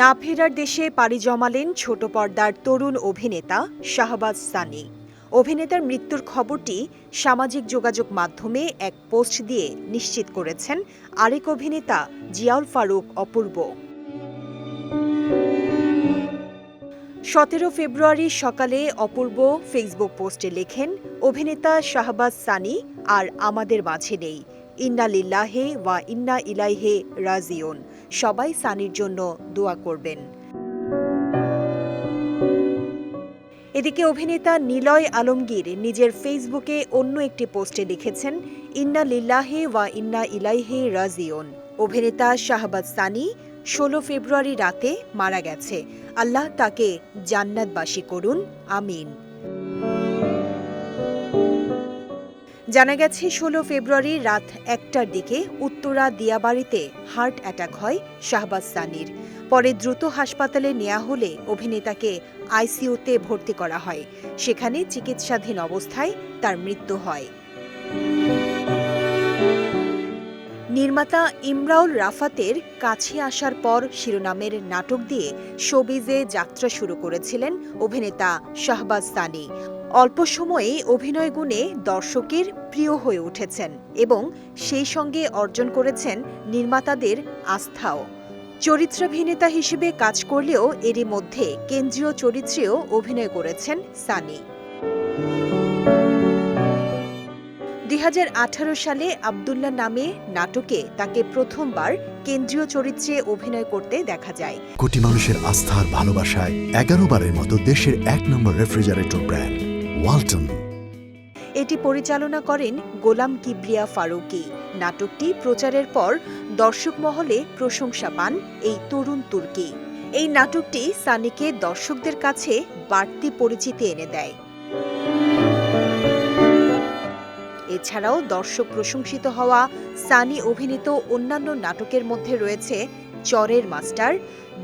না ফেরার দেশে পাড়ি জমালেন ছোট পর্দার তরুণ অভিনেতা শাহবাজ সানি। অভিনেতার মৃত্যুর খবরটি সামাজিক যোগাযোগ মাধ্যমে এক পোস্ট দিয়ে নিশ্চিত করেছেন আরেক অভিনেতা জিয়াউল ফারুক অপূর্ব। সতেরো ফেব্রুয়ারি সকালে অপূর্ব ফেসবুক পোস্টে লেখেন, অভিনেতা শাহবাজ সানি আর আমাদের মাঝে নেই। ইন্না লিল্লাহে ওয়া ইন্না ইলাইহে রাজিউন। সবাই সানির জন্য দোয়া করবেন। এদিকে অভিনেতা নিলয় আলমগীর নিজের ফেসবুকে অন্য একটি পোস্টে লিখেছেন, ইন্না লিল্লাহে ওয়া ইন্না ইলাইহে রাজিউন। অভিনেতা শাহবাজ সানি ষোলো ফেব্রুয়ারি রাতে মারা গেছে। আল্লাহ তাকে জান্নাতবাসী করুন। আমিন। জানা গেছে, ষোলো ফেব্রুয়ারি রাত একটার দিকে উত্তরা দিয়াবাড়িতে হার্ট অ্যাটাক হয় শাহবাজ সানির। পরে দ্রুত হাসপাতালে নেওয়া হলে অভিনেতাকে আইসিইউতে ভর্তি করা হয়। সেখানে চিকিৎসাধীন অবস্থায় তার মৃত্যু হয়। নির্মাতা ইমরাউল রাফাতের কাছে আসার পর শিরোনামের নাটক দিয়ে শোবিজে যাত্রা শুরু করেছিলেন অভিনেতা শাহবাজ সানি। অল্প সময়ে অভিনয় গুণে দর্শকের প্রিয় হয়ে উঠেছেন এবং সেই সঙ্গে অর্জন করেছেন নির্মাতাদের আস্থাও। চরিত্রাভিনেতা হিসেবে কাজ করলেও এরই মধ্যে কেন্দ্রীয় চরিত্রেও অভিনয় করেছেন সানি। দুই হাজার আঠারো সালে আবদুল্লাহ নামে নাটকে তাকে প্রথমবার কেন্দ্রীয় চরিত্রে অভিনয় করতে দেখা যায়। কোটি মানুষের আস্থার ভালোবাসায় এগারো বারের মতো দেশের এক নম্বর রেফ্রিজারেটর ব্র্যান্ড ওয়ালটন। এটি পরিচালনা করেন গোলাম কিবরিয়া ফারুকি। নাটকটি প্রচারের পর দর্শক মহলে প্রশংসা পান এই তরুণ তুর্কি। এই নাটকটি সানিকে দর্শকদের কাছে বাড়তি পরিচিতি এনে দেয়। এছাড়াও দর্শক প্রশংসিত হওয়া সানি অভিনীত অন্যান্য নাটকের মধ্যে রয়েছে চরের মাস্টার,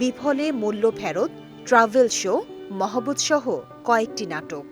বিফলে মূল্য ফেরত, ট্রাভেল শো মহবুত সহ কয়েকটি নাটক।